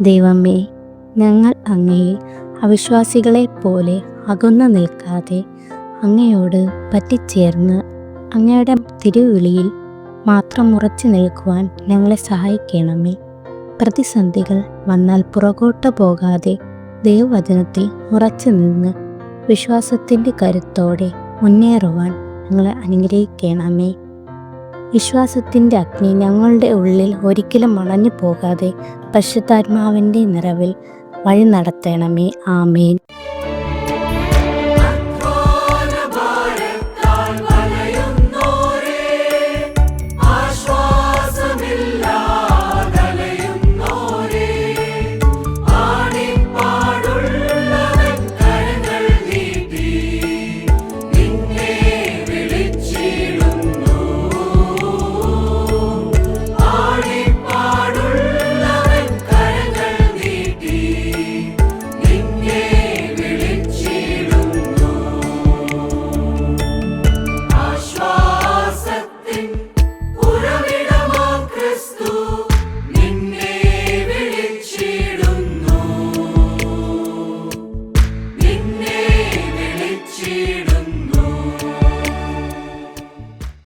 ദൈവമേ ഞങ്ങൾ അങ്ങയെ അവിശ്വാസികളെ പോലെ അകന്നു നിൽക്കാതെ അങ്ങയോട് പറ്റിച്ചേർന്ന് അങ്ങയുടെ തിരുവിളിയിൽ മാത്രം ഉറച്ചു നിൽക്കുവാൻ ഞങ്ങളെ സഹായിക്കണമേ. പ്രതിസന്ധികൾ വന്നാൽ പുറകോട്ട് പോകാതെ ദൈവവചനത്തിൽ ഉറച്ചു നിന്ന് വിശ്വാസത്തിന്റെ കരുത്തോടെ മുന്നേറുവാൻ ഞങ്ങളെ അനുഗ്രഹിക്കണമേ. വിശ്വാസത്തിന്റെ അഗ്നി ഞങ്ങളുടെ ഉള്ളിൽ ഒരിക്കലും മണഞ്ഞു പോകാതെ പശുത്താത്മാവിന്റെ നിറവിൽ വഴി നടത്തണമേ. ആമേൻ.